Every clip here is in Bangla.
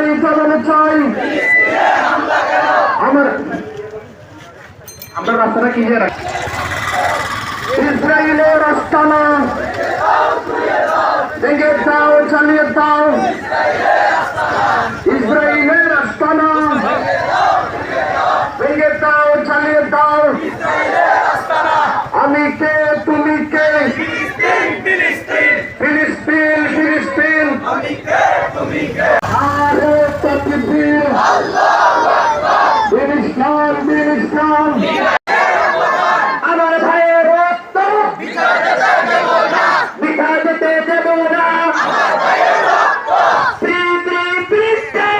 চাই ইসলাম চাই। আমার আমরা রাস্তাটা ক্লিয়ার রাখি। ইসরায়েলের রাস্তা না। ভেঙে দাও চালিয়ে দাও। ইসরায়েলের রাস্তা না। ভেঙে দাও চালিয়ে দাও। আমি কে তুমি কে? ফিলিস্তিন। ফিলিস্তিন ফিলিস্তিন। আমি কে তুমি কে? তকবীর বীর ইসলাম বীর ইসলাম আমার ভাইয়ের রক্ত মিঠা যেতে দেব না প্রীতি প্রীতি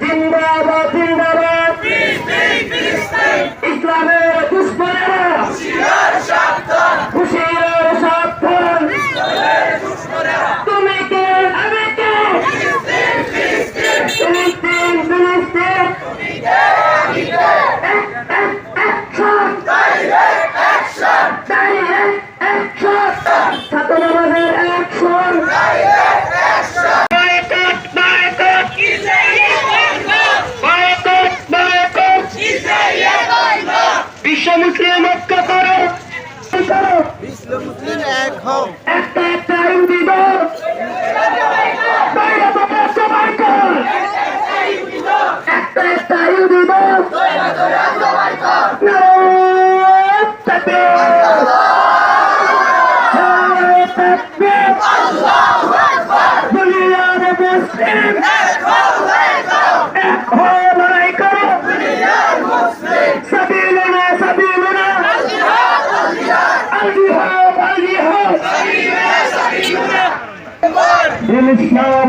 জিন্দাবাদ জিন্দাবাদ ইসলামের দুশ্মনেরা হুশিয়ার সাবধান তুমি কে আমি কে ফিলিস্তিন ফিলিস্তিন অ্যাকশন বিশ্ব মুসলিম ঐক্য করো করো একটা একটা ইন্দি দাও বাইরে থেকে সবাই কর একটা একটা নারায়ণ তাকবীর নারায়ণ তাকবীর দুনিয়ার মুসলিম হয়ে লড়াই করো সাবিলুনা সাবিলুনা আলজিহাদ ইসলাম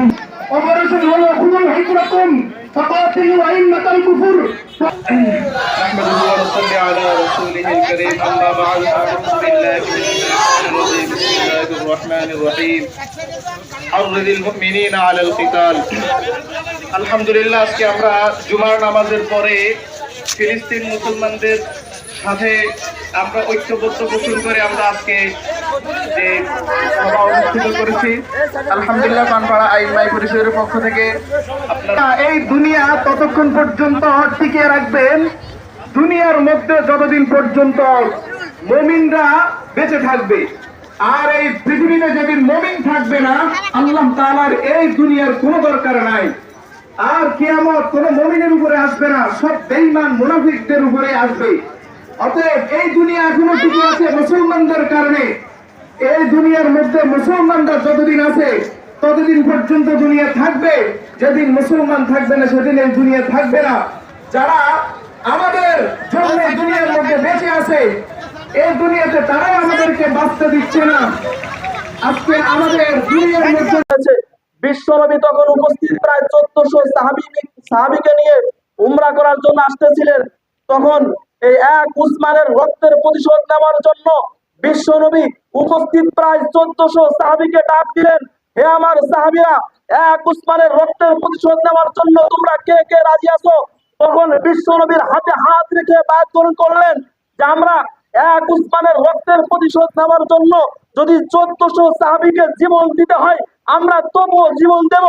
অপারেশন হলো খুবই হাইকুরাকুম فقاتلوا أئمة الكفر نحمده ونصلي على رسوله الكريم أما بعد أعوذ بالله من الشيطان الرجيم بسم الله الرحمن الرحيم حرض المؤمنين على القتال আলহামদুলিল্লাহ আজকে আমরা জুমার নামাজের পরে ফিলিস্তিন মুসলমানদের সাথে আমরা ঐক্যবদ্ধ পোষণ করে আমরা আজকে যে সভা অনুষ্ঠিত করেছি। আলহামদুলিল্লাহ, পানপাড়া আইনমাই পরিষদের পক্ষ থেকে এই দুনিয়া ততক্ষণ পর্যন্ত টিকিয়ে রাখবেন। দুনিয়ার মধ্যে যতদিন পর্যন্ত মমিনরা বেঁচে থাকবে, আর এই পৃথিবীতে যেদিন মমিন থাকবে না, আল্লাহ তাআলার এই দুনিয়ার কোনো দরকার নাই। আর কিয়ামত কোনো মমিনের উপরে আসবে না, সব বেঈমান মুনাফিকদের উপরে আসবে। অতএব এই দুনিয়া এখনও টিকে আছে মুসলমানদের কারণে। এই দুনিয়ার মধ্যে মুসলমানরা যতদিন আছে, ততদিন পর্যন্ত দুনিয়া থাকবে। যেদিন মুসলমান থাকবে না, সেদিন এই দুনিয়া থাকবে না। যারা আমাদের জন্য দুনিয়ার মধ্যে বেঁচে আছে, এই দুনিয়াতে তারাই আমাদেরকে বাঁচতে দিচ্ছে না। আজকে আমাদের দুনিয়ার মধ্যে হয়েছে বিশ্বনবী তখন উপস্থিত প্রায় চোদ্দশো সাহাবি সাহাবিকে নিয়ে উমরা করার জন্য আসতেছিলেন। তখন এই এক উসমানের রক্তের প্রতিশোধ নেওয়ার জন্য বিশ্বনবী উপস্থিত প্রায় চোদ্দশো সাহাবিকে ডাক দিলেন, হে আমার সাহাবিরা, এক উসমানের রক্তের প্রতিশোধ নেওয়ার জন্য তোমরা কে কে রাজি আছো? তখন বিশ্বনবীর হাতে হাত রেখে বাদ করলেন যে, আমরা এক উসমানের রক্তের প্রতিশোধ নেওয়ার জন্য যদি চোদ্দশো সাহাবিকে জীবন দিতে হয় আমরা তবু জীবন দেব।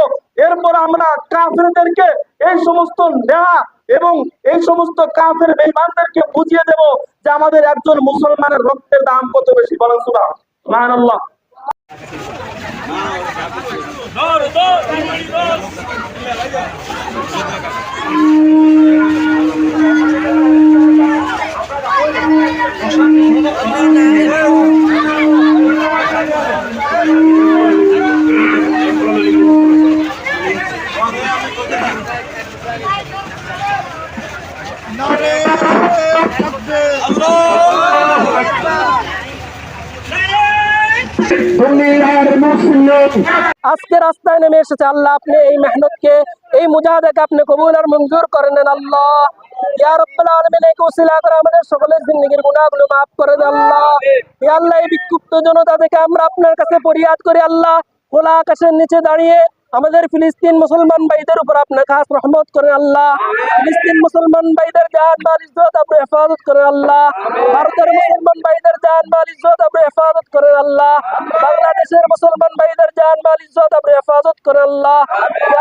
এরপর আমরা কাফেরদেরকে এই সমস্ত নেহা এবং এই সমস্ত কাফের বেমানদেরকে বুঝিয়ে দেব যে আমাদের একজন মুসলমানের রক্তের দাম কত বেশি। বলেন সুবহান আজকে রাস্তায় নেমে এসেছে আল্লাহ, আপনি এই মেহনতকে, এই মুজাহাদাকে আপনি কবুল আর মঞ্জুর করে নেন আল্লাহ। করে সকলের আল্লাহ, এই বিক্ষুব্ধ জনতা থেকে আমরা আপনার কাছে ফরিয়াদ করি আল্লাহ। খোলা আকাশের নিচে দাঁড়িয়ে আমাদের ফিলিস্তিন মুসলমান ভাইদের উপর আপনার খাস রহমত করেন আল্লাহ। ফিলিস্তিন মুসলমান ভাইদের জান, মাল, ইজ্জত আপনি হেফাজত করেন আল্লাহ। ভারতের মুসলমান ভাইদের জান, মাল, ইজ্জত আপনি হেফাজত করেন আল্লাহ। বাংলাদেশের মুসলমান ভাইদের জান, মাল, ইজ্জত আপনি হেফাজত করেন আল্লাহ।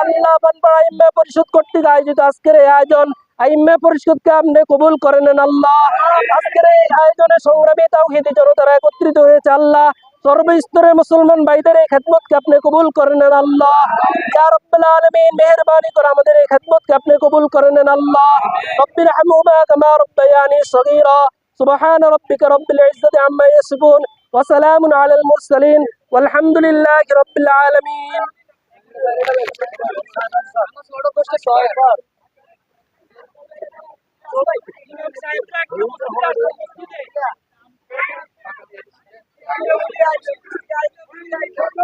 আল্লাহ পানপাড়া ইম্মা পরিষদ কর্তৃক আয়োজিত আজকের এই আয়োজন, আইম্মে পরিষদকে আপনি কবুল করে আল্লাহ। আজকের এই আয়োজনে সংগ্রামী তাওহিদি জনতারা একত্রিত হয়েছে আল্লাহ। সর্বস্তরের মুসলমান ভাইদের এই খেদমতকে আপনি কবুল করেন নেন আল্লাহ ইয়া রব্বুল আলামিন করে আমাদের এই খেদমতকে আপনি কবুল করেন নেন আল্লাহ রব্বির হামহুমা কামা রব্বায়ানি সগীরা সুবহান রব্বিকা Thank you.